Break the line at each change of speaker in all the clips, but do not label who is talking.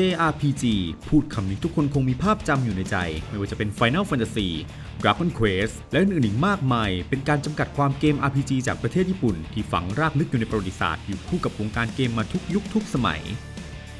JRPG พูดคำนี้ทุกคนคงมีภาพจำอยู่ในใจ ไม่ว่าจะเป็น Final Fantasy Dragon Quest และอื่นๆอีกมากมาย เป็นการจำกัดความเกม RPG จากประเทศญี่ปุ่น ที่ฝังรากลึกอยู่ในประวัติศาสตร์อยู่คู่กับวงการเกมมาทุกยุคทุกสมัย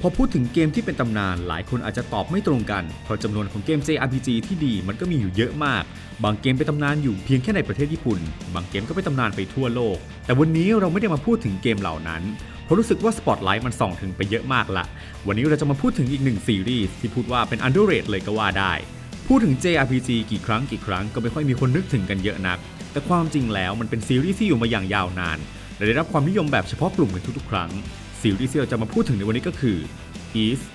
พอพูดถึงเกมที่เป็นตำนานหลายคนอาจจะตอบไม่ตรงกัน เพราะจำนวนของเกม JRPG ที่ดีมันก็มีอยู่เยอะมาก บางเกมเป็นตำนานอยู่เพียงแค่ในประเทศญี่ปุ่น บางเกมก็เป็นตำนานไปทั่วโลก แต่วันนี้เราไม่ได้มาพูดถึงเกมเหล่านั้น เพราะรู้สึกว่าสปอตไลท์มันส่องถึงไปเยอะมากละ วันนี้เราจะมาพูดถึงอีกหนึ่งซีรีส์ที่พูดว่าเป็น underrated เลยก็ว่าได้ พูดถึง JRPG กี่ครั้งกี่ครั้งก็ไม่ค่อยมีคนนึกถึงกันเยอะนัก แต่ความจริงแล้วมันเป็นซีรีส์ที่อยู่มาอย่างยาวนาน และได้รับความนิยมแบบเฉพาะกลุ่มในทุกๆ ครั้ง ซีรีส์ที่เราจะมาพูดถึงในวันนี้ก็คือ East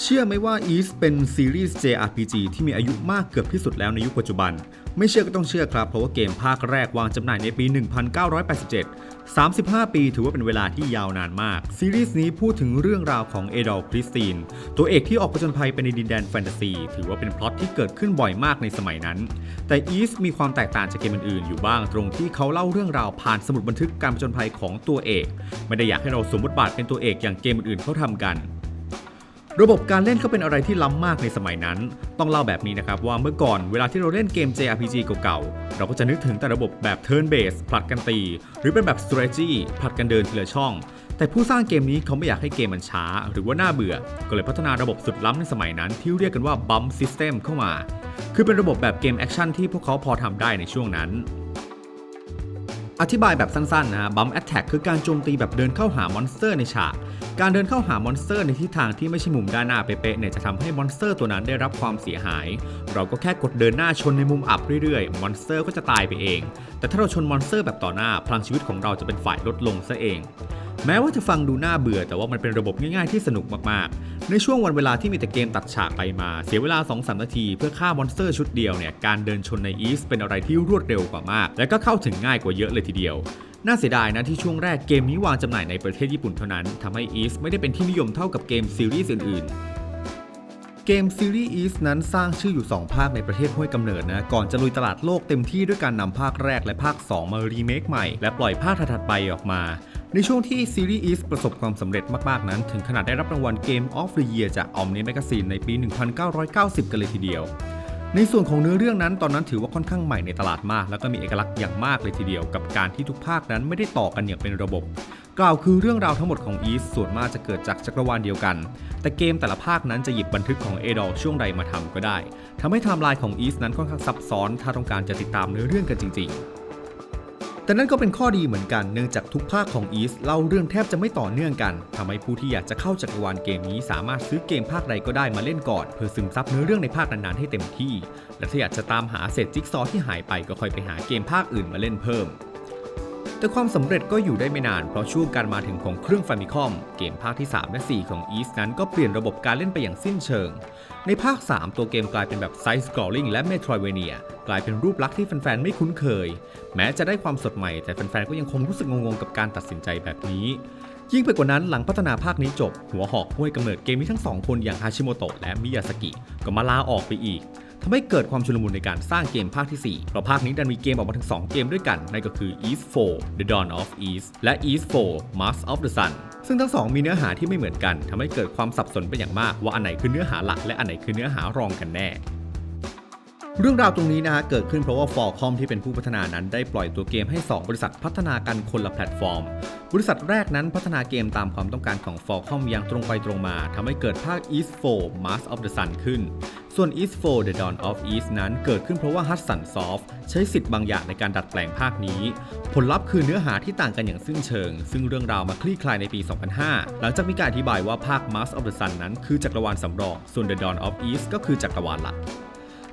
เชื่อไหมว่า East เป็นซีรีส์ JRPG ที่มีอายุมากเกือบที่สุดแล้วในยุคปัจจุบัน ไม่เชื่อก็ต้องเชื่อครับ เพราะว่าเกมภาคแรกวางจำหน่ายในปี 1987 35 ปีถือว่าเป็นเวลาที่ยาวนานมาก ซีรีส์นี้พูดถึงเรื่องราวของเอดอลคริสตินตัวเอกที่ออกผจญภัยไปในดินแดนแฟนตาซี ถือว่าเป็นพล็อตที่เกิดขึ้นบ่อยมากในสมัยนั้น แต่ East มีความแตกต่างจากเกมอื่นๆ อยู่บ้างตรงที่เขาเล่าเรื่องราวผ่านสมุดบันทึกการผจญภัยของตัวเอก ไม่ได้อยากให้เราสวมบทบาทเป็นตัวเอกอย่างเกมอื่นๆเขาทำกัน ระบบการเล่นก็เป็นอะไรที่ล้ำมากในสมัยนั้น ต้องเล่าแบบนี้นะครับว่าเมื่อก่อนเวลาที่เราเล่นเกม JRPG เก่าๆ เราก็จะนึกถึงแต่ระบบแบบ Turn Based ผลัดกันตี หรือเป็นแบบ Strategy ผลัดกันเดินทีละช่อง แต่ผู้สร้างเกมนี้เขาไม่อยากให้เกมมันช้า หรือว่าน่าเบื่อ ก็เลยพัฒนาระบบสุดล้ำในสมัยนั้น ที่เรียกกันว่า Bump System เข้ามา คือเป็นระบบแบบเกมแอคชั่นที่พวกเขาพอทำได้ในช่วงนั้นอธิบายแบบสั้นๆนะฮะบัมแอตแทกคือการโจมตีแบบเดินเข้าหามอนสเตอร์ในฉาก การเดินเข้าหามอนสเตอร์ในทิศทางที่ไม่ใช่มุมด้านหน้าเป๊ะๆเนี่ยจะทำให้มอนสเตอร์ตัวนั้นได้รับความเสียหาย เราก็แค่กดเดินหน้าชนในมุมอับเรื่อยๆ มอนสเตอร์ก็จะตายไปเอง แต่ถ้าเราชนมอนสเตอร์แบบต่อหน้า พลังชีวิตของเราจะเป็นฝ่ายลดลงซะเอง แม้ว่าจะฟังดูน่าเบื่อ แต่ว่ามันเป็นระบบง่ายๆที่สนุกมากๆ ในช่วงวันเวลาที่มีแต่เกมตัดฉากไปมา เสียเวลา 2-3 นาที เพื่อฆ่ามอนสเตอร์ชุดเดียวเนี่ย การเดินชนในอีสเป็นอะไรที่รวดเร็วกว่ามาก และก็เข้าถึงง่ายกว่าเยอะเลยทีเดียว น่าเสียดายนะที่ช่วงแรกเกมนี้วางจำหน่ายในประเทศญี่ปุ่นเท่านั้นทำให้ East ไม่ได้เป็นที่นิยมเท่ากับเกมซีรีส์อื่นๆ เกมซีรีส์ East นั้นสร้างชื่ออยู่ 2 ภาคในประเทศห้วยกำเนิดนะ ก่อนจะลุยตลาดโลกเต็มที่ด้วยการนำภาคแรกและภาค 2 มารีเมคใหม่ และปล่อยภาคถัดไปออกมา ในช่วงที่ซีรีส์ East ประสบความสำเร็จมากๆนั้น ถึงขนาดได้รับรางวัล Game of the Year จาก Omni Magazine ในปี 1990 กันเลยทีเดียว ในส่วนของเนื้อเรื่องนั้นตอนนั้นถือว่าค่อนข้างใหม่ในตลาดมาก แล้วก็มีเอกลักษณ์อย่างมากเลยทีเดียวกับการที่ทุกภาคนั้นไม่ได้ต่อกันอย่างเป็นระบบ กล่าวคือเรื่องราวทั้งหมดของอีสส่วนมากจะเกิดจากจักรวาลเดียวกัน แต่เกมแต่ละภาคนั้นจะหยิบบันทึกของเอดอลช่วงใดมาทำก็ได้ทำให้ไทม์ไลน์ของอีสนั้นค่อนข้างซับซ้อน ถ้าต้องการจะติดตามเนื้อเรื่องกันจริง ๆ แต่นั่นก็เป็นข้อดีเหมือนกันเนื่องจากทุกภาคของอีสเล่าเรื่องแทบจะไม่ต่อเนื่องกันทำให้ผู้ที่อยากจะเข้าจักรวาลเกมนี้สามารถซื้อเกมภาคใดก็ได้มาเล่นก่อน เพื่อซึมซับเนื้อเรื่องในภาคนั้นๆให้เต็มที่ และถ้าอยากจะตามหาเศษจิ๊กซอว์ที่หายไปก็ค่อยไปหาเกมภาคอื่นมาเล่นเพิ่ม แต่ความสำเร็จก็อยู่ได้ไม่นาน เพราะช่วงการมาถึงของเครื่อง Famicom เกมภาคที่ 3 และ 4 ของ East นั้นก็เปลี่ยนระบบการเล่นไปอย่างสิ้นเชิง ในภาค 3 ตัวเกมกลายเป็นแบบ Side Scrolling และ Metroidvania กลายเป็นรูปลักษณ์ที่แฟนๆ ไม่คุ้นเคย แม้จะได้ความสดใหม่แต่แฟนๆ ก็ยังคงรู้สึกงงๆ กับการตัดสินใจแบบนี้ ยิ่งไปกว่านั้นหลังพัฒนาภาคนี้จบ หัวหอกห้วยกำเนิดเกมนี้ทั้งสองคนอย่างฮาชิโมโตะและมิยาสกิก็มาลาออกไปอีก ทำให้เกิดความชุลมุนในการสร้างเกมภาคที่ 4 เพราะภาคนี้ดันมีเกมออกมาถึง 2 เกมด้วยกัน นั่นก็คือ East 4 The Dawn of East และ East 4 Mask of the Sun ซึ่งทั้งสองมีเนื้อหาที่ไม่เหมือนกันทำให้เกิดความสับสนเป็นอย่างมาก ว่าอันไหนคือเนื้อหาหลักและอันไหนคือเนื้อหารองกันแน่เรื่องราวตรงนี้นะฮะเกิดขึ้นเพราะว่า Falcom ที่เป็นผู้พัฒนานั้นได้ปล่อยตัวเกมให้ 2 บริษัทพัฒนากันคนละแพลตฟอร์ม บริษัทแรกนั้นพัฒนาเกมตามความต้องการของ Falcom อย่างตรงไปตรงมาทำให้เกิดภาค East 4 Mask of the Sun ขึ้น ส่วน East 4 The Dawn of East นั้นเกิดขึ้นเพราะว่า Hudson Soft ใช้สิทธิ์บางอย่างในการดัดแปลงภาคนี้ ผลลัพธ์คือเนื้อหาที่ต่างกันอย่างสิ้นเชิง ซึ่งเรื่องราวมาคลี่คลายในปี 2005 หลังจากมีการอธิบายว่าภาค Mask of the Sun นั้นคือจักรวาลสำรอง ส่วน The Dawn of East ก็คือจักรวาลหลัก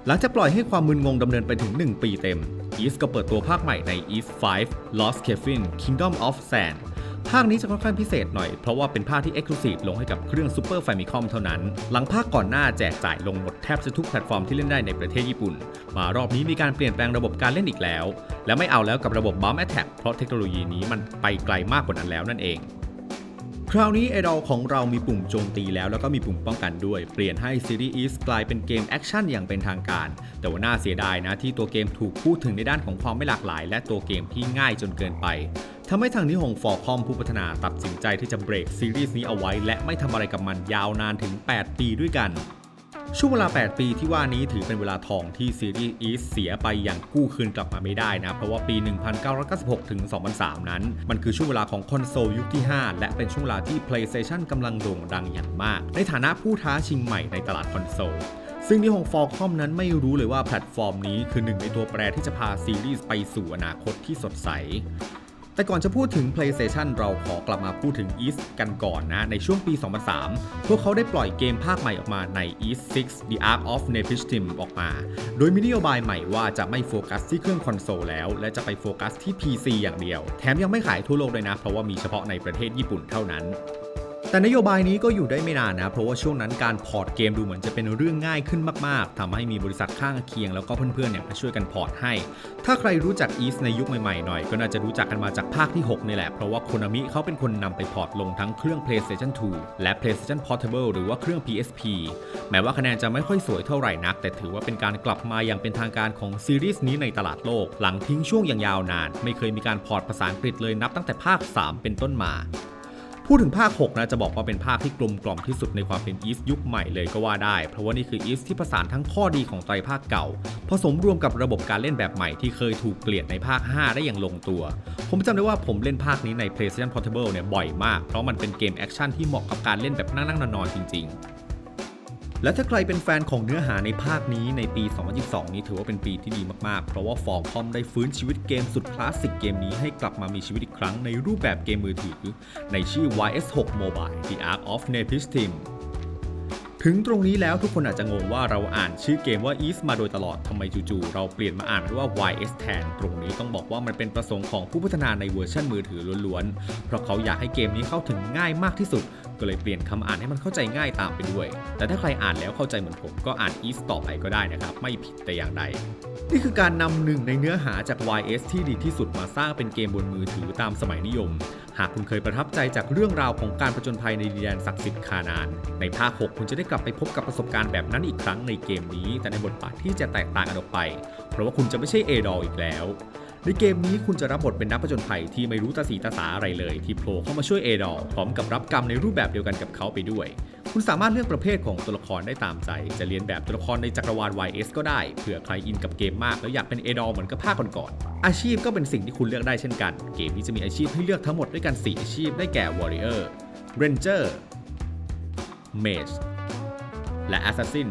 หลังจากปล่อยให้ความมึนงงดำเนินไปถึง 1 ปีเต็ม East ก็เปิดตัวภาคใหม่ใน East 5 Lost Kevin Kingdom of Sand ภาคนี้จะค่อนข้างพิเศษหน่อย เพราะว่าเป็นภาคที่ Exclusive ลงให้กับเครื่อง Super Famicom เท่านั้น หลังภาคก่อนหน้าแจกจ่ายลงหมดแทบจะทุกแพลตฟอร์มที่เล่นได้ในประเทศญี่ปุ่น มารอบนี้มีการเปลี่ยนแปลงระบบการเล่นอีกแล้ว และไม่เอาแล้วกับระบบ Bomb Attack เพราะเทคโนโลยีนี้มันไปไกลมากกว่านั้นแล้วนั่นเองคราวนี้ไอดอลของเรามีปุ่มโจมตีแล้วแล้วก็มีปุ่มป้องกันด้วย เปลี่ยนให้ซีรีส์ East กลายเป็นเกมแอคชั่นอย่างเป็นทางการ แต่ว่าน่าเสียดายนะที่ตัวเกมถูกพูดถึงในด้านของความไม่หลากหลาย และตัวเกมที่ง่ายจนเกินไป ทำให้ทางนิฮงฟอร์คอมผู้พัฒนาตัดสินใจที่จะเบรกซีรีส์นี้เอาไว้ และไม่ทำอะไรกับมันยาวนานถึง 8 ปีด้วยกัน ช่วงเวลา 8 ปีที่ว่านี้ถือเป็นเวลาทองที่ซีรีส์อีสเสียไปอย่างกู้คืนกลับมาไม่ได้นะ เพราะว่าปี 1996 ถึง 2003 นั้น มันคือช่วงเวลาของคอนโซลยุคที่ 5 และเป็นช่วงเวลาที่ PlayStation กำลังโด่งดังอย่างมาก ในฐานะผู้ท้าชิงใหม่ในตลาดคอนโซลซึ่งนิฮงฟอร์คอมนั้นไม่รู้เลยว่าแพลตฟอร์มนี้คือหนึ่งในตัวแปรที่จะพาซีรีส์ไปสู่อนาคตที่สดใส แต่ก่อนจะพูดถึง PlayStation เราขอกลับมาพูดถึง East กันก่อนนะ ในช่วงปี 2003 พวกเขาได้ปล่อยเกมภาคใหม่ออกมาใน East 6 The Ark of Nephishtim ออกมา โดยมีนโยบายใหม่ว่าจะไม่โฟกัสที่เครื่องคอนโซลแล้ว และจะไปโฟกัสที่ PC อย่างเดียว แถมยังไม่ขายทั่วโลกเลยนะ เพราะว่ามีเฉพาะในประเทศญี่ปุ่นเท่านั้น แต่นโยบายนี้ก็อยู่ได้ไม่นานนะ เพราะว่าช่วงนั้นการพอร์ตเกมดูเหมือนจะเป็นเรื่องง่ายขึ้นมาก ๆทำให้มีบริษัทข้างเคียงแล้วก็เพื่อนๆเนี่ยมาช่วยกันพอร์ตให้ ถ้าใครรู้จัก East ในยุคใหม่ ๆ หน่อย ก็น่าจะรู้จักกันมาจากภาคที่ 6 นี่แหละ เพราะว่า Konami เขาเป็นคนนำไปพอร์ตลงทั้งเครื่อง PlayStation 2 และ PlayStation Portable หรือว่าเครื่อง PSP แม้ว่าคะแนนจะไม่ค่อยสวยเท่าไหร่นัก แต่ถือว่าเป็นการกลับมาอย่างเป็นทางการของซีรีส์นี้ในตลาดโลก หลังทิ้งช่วงอย่างยาวนาน ไม่เคยมีการพอร์ตภาษาอังกฤษเลยนับตั้งแต่ภาค 3 เป็นต้นมา พูดถึงภาค 6 นะ จะบอกว่าเป็นภาคที่กลมกล่อมที่สุดในความเป็นอีฟยุคใหม่เลยก็ว่าได้ เพราะว่านี่คืออีฟที่ผสานทั้งข้อดีของไตรภาคเก่า ผสมรวมกับระบบการเล่นแบบใหม่ที่เคยถูกเกลียดในภาค 5 ได้อย่างลงตัว ผมจำได้ว่าผมเล่นภาคนี้ใน PlayStation Portable เนี่ยบ่อยมาก เพราะมันเป็นเกมแอคชั่นที่เหมาะกับการเล่นแบบนั่งๆนอนๆจริง ๆ และถ้าใครเป็นแฟนของเนื้อหาในภาคนี้ในปี 2022 นี้ถือว่าเป็นปีที่ดีมาก ๆ เพราะว่าฟอร์คอมได้ฟื้นชีวิตเกมสุดคลาสสิกเกมนี้ให้กลับมามีชีวิตอีกครั้งในรูปแบบเกมมือถือ ในชื่อ YS6 Mobile The Ark of n e p i s t i m ถึงตรงนี้แล้วทุกคนอาจจะงงว่าเราอ่านชื่อเกมว่า East มาโดยตลอดทำไมจู่ๆเราเปลี่ยนมาอ่านมันว่า YS แทนตรงนี้ต้องบอกว่ามันเป็นประสงค์ของผู้พัฒนาในเวอร์ชันมือถือล้วนๆ เพราะเขาอยากให้เกมนี้เข้าถึงง่ายมากที่สุด ก็เลยเปลี่ยนคำอ่านให้มันเข้าใจง่ายตามไปด้วย แต่ถ้าใครอ่านแล้วเข้าใจเหมือนผมก็อ่าน East ต่อไปก็ได้นะครับ ไม่ผิดแต่อย่างใด นี่คือการนำหนึ่งในเนื้อหาจาก YS ที่ดีที่สุดมาสร้างเป็นเกมบนมือถือตามสมัยนิยม หากคุณเคยประทับใจจากเรื่องราวของการผจญภัยในดินแดนศักดิ์สิทธิ์คานาน ในภาค 6 คุณจะได้กลับไปพบกับประสบการณ์แบบนั้นอีกครั้งในเกมนี้ แต่ในบทบาทที่จะแตกต่างกันออกไป เพราะว่าคุณจะไม่ใช่เอดอลอีกแล้ว ในเกมนี้คุณจะรับบทเป็นนักผจญภัยที่ไม่รู้ตาสีตาสาอะไรเลย ที่โผล่เข้ามาช่วยเอดอลพร้อมกับรับกรรมในรูปแบบเดียวกันกับเขาไปด้วย คุณสามารถเลือกประเภทของตัวละครได้ตามใจ จะเรียนแบบตัวละครในจักรวาล YS ก็ได้เผื่อใครอินกับเกมมากแล้วอยากเป็นเอดอลเหมือนกับภาคก่อนๆอาชีพก็เป็นสิ่งที่คุณเลือกได้เช่นกัน เกมนี้จะมีอาชีพให้เลือกทั้งหมดด้วยกัน 4 อาชีพได้แก่ Warrior Ranger Mage และ Assassin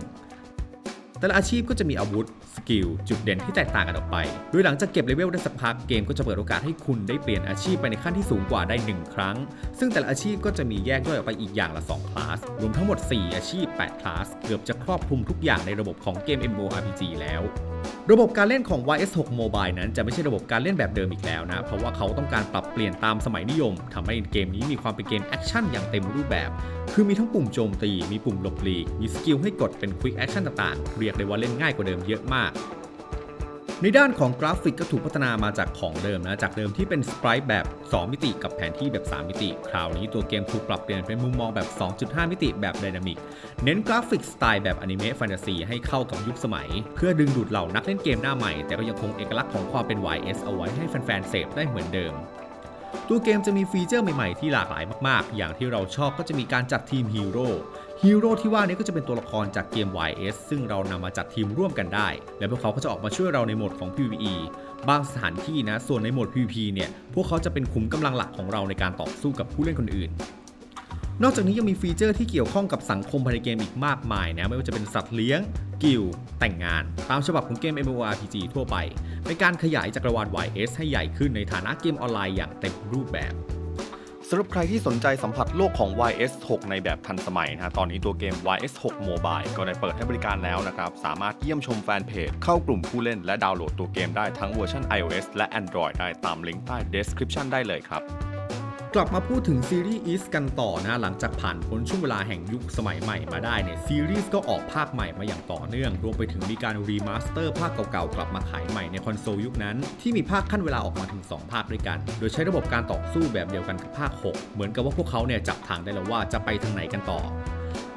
แต่ละอาชีพก็จะมีอาวุธ สกิลจุดเด่นที่แตกต่างกันออกไป โดยหลังจากเก็บเลเวลได้สักพักเกมก็จะเปิดโอกาสให้คุณได้เปลี่ยนอาชีพไปในขั้นที่สูงกว่าได้ 1 ครั้ง ซึ่งแต่ละอาชีพก็จะมีแยกย่อยออกไปอีกอย่างละ2คลาส รวมทั้งหมด 4 อาชีพ 8 คลาส เกือบจะครอบคลุมทุกอย่างในระบบของเกม MMORPG แล้วระบบการเล่นของ YS6 Mobile นั้นจะไม่ใช่ระบบการเล่นแบบเดิมอีกแล้วนะ เพราะว่าเขาต้องการปรับเปลี่ยนตามสมัยนิยมทำให้เกมนี้มีความเป็นเกมแอคชั่นอย่างเต็มรูปแบบ คือมีทั้งปุ่มโจมตี มีปุ่มหลบหลีก มีสกิลให้กดเป็น Quick Action ต่างๆ เรียกได้ว่าเล่นง่ายกว่าเดิมเยอะมาก ในด้านของกราฟิกก็ถูกพัฒนามาจากของเดิมนะ จากเดิมที่เป็นสไปรท์แบบ 2 มิติกับแผนที่แบบ 3 มิติ คราวนี้ตัวเกมถูกปรับเปลี่ยนเป็นมุมมองแบบ 2.5 มิติแบบไดนามิก เน้นกราฟิกสไตล์แบบอนิเมะแฟนตาซีให้เข้ากับยุคสมัย เพื่อดึงดูดเหล่านักเล่นเกมหน้าใหม่ แต่ก็ยังคงเอกลักษณ์ของความเป็น YS เอาไว้ให้แฟนๆเสพได้เหมือนเดิม ตัวเกมจะมีฟีเจอร์ใหม่ๆที่หลากหลายมากๆ อย่างที่เราชอบก็จะมีการจัดทีมฮีโร่ ฮีโร่ที่ว่านี้ก็จะเป็นตัวละครจากเกม YS ซึ่งเรานำมาจัดทีมร่วมกันได้ และพวกเขาก็จะออกมาช่วยเราในโหมดของ PvE บางสถานที่นะ ส่วนในโหมด PvP เนี่ย พวกเขาจะเป็นขุมกำลังหลักของเราในการต่อสู้กับผู้เล่นคนอื่น นอกจากนี้ยังมีฟีเจอร์ที่เกี่ยวข้องกับสังคมภายในเกมอีกมากมายนะไม่ว่าจะเป็นสัตว์เลี้ยง กิลแต่งงาน ตามฉบับของเกม MMORPG ทั่วไป เป็นการขยายจักรวาล YS ให้ใหญ่ขึ้นในฐานะเกมออนไลน์อย่างเต็มรูปแบบสำหรับใครที่สนใจสัมผัสโลกของ YS6 ในแบบทันสมัยนะฮะ ตอนนี้ตัวเกม YS6 Mobile ก็ได้เปิดให้บริการแล้วนะครับ สามารถเยี่ยมชมแฟนเพจ เข้ากลุ่มผู้เล่นและดาวน์โหลดตัวเกมได้ทั้งเวอร์ชัน iOS และ Android ได้ตามลิงก์ใต้ description ได้เลยครับ กลับมาพูดถึงซีรีส์ East กันต่อนะหลังจากผ่านพ้นช่วงเวลาแห่งยุคสมัยใหม่มาได้เนี่ยซีรีส์ก็ออกภาคใหม่มาอย่างต่อเนื่อง รวมไปถึงมีการรีมาสเตอร์ภาคเก่าๆ กลับมาขายใหม่ในคอนโซลยุคนั้น ที่มีภาคขั้นเวลาออกมาถึง 2 ภาคด้วยกัน โดยใช้ระบบการต่อสู้แบบเดียวกันกับภาค 6 เหมือนกับว่าพวกเขาเนี่ยจับทางได้แล้วว่าจะไปทางไหนกันต่อ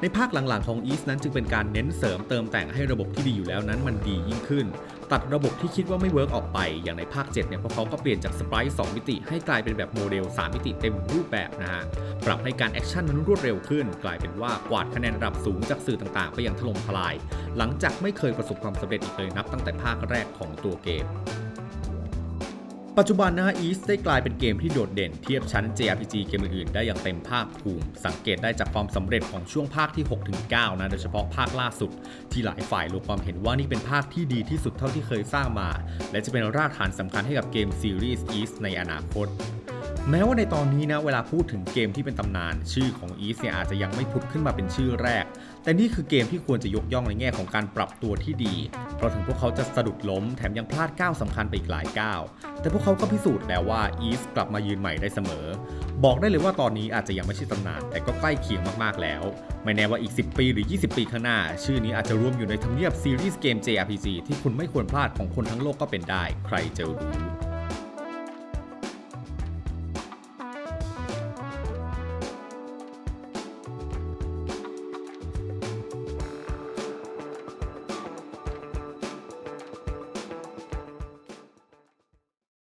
ในภาคหลังๆของ East นั้นจึงเป็นการเน้นเสริมเติมแต่งให้ระบบที่ดีอยู่แล้วนั้นมันดียิ่งขึ้น ตัดระบบที่คิดว่าไม่เวิร์กออกไป อย่างในภาค 7 เนี่ยพวกเขาก็เปลี่ยนจากสปรท์2มิติ ให้กลายเป็นแบบโมเดล 3 มิติเต็มรูปแบบนะฮะ ปรับให้การแอคชั่นนั้นรวดเร็วขึ้น กลายเป็นว่ากวาดคะแนนระดับสูงจากสื่อต่างๆ ไปอย่างถล่มทลาย หลังจากไม่เคยประสบความสำเร็จอีกเลยนับตั้งแต่ภาคแรกของตัวเกม ปัจจุบันนะฮะ East ได้กลายเป็นเกมที่โดดเด่นเทียบชั้น JRPG เกมอื่นๆ ได้อย่างเต็มภาคภูมิ สังเกตได้จากความสำเร็จของช่วงภาคที่ 6-9 นะ โดยเฉพาะภาคล่าสุด ที่หลายฝ่ายลงความเห็นว่านี่เป็นภาคที่ดีที่สุดเท่าที่เคยสร้างมา และจะเป็นรากฐานสำคัญให้กับเกมซีรีส์ East ในอนาคต แม้ว่าในตอนนี้นะเวลาพูดถึงเกมที่เป็นตำนาน ชื่อของ East เนี่ยอาจจะยังไม่พุดขึ้นมาเป็นชื่อแรก แต่นี่คือเกมที่ควรจะยกย่องในแง่ของการปรับตัวที่ดี เพราะถึงพวกเขาจะสะดุดล้มแถมยังพลาดก้าวสำคัญไปอีกหลายก้าวแต่พวกเขาก็พิสูจน์แล้วว่า East กลับมายืนใหม่ได้เสมอ บอกได้เลยว่าตอนนี้อาจจะยังไม่ใช่ตำนาน แต่ก็ใกล้เคียงมากๆแล้ว ไม่แน่ว่าอีก 10 ปีหรือ 20 ปีข้างหน้า ชื่อนี้อาจจะรวมอยู่ในทำเนียบซีรีส์เกม JRPG ที่คุณไม่ควรพลาดของคนทั้งโลกก็เป็นได้ ใครจะรู้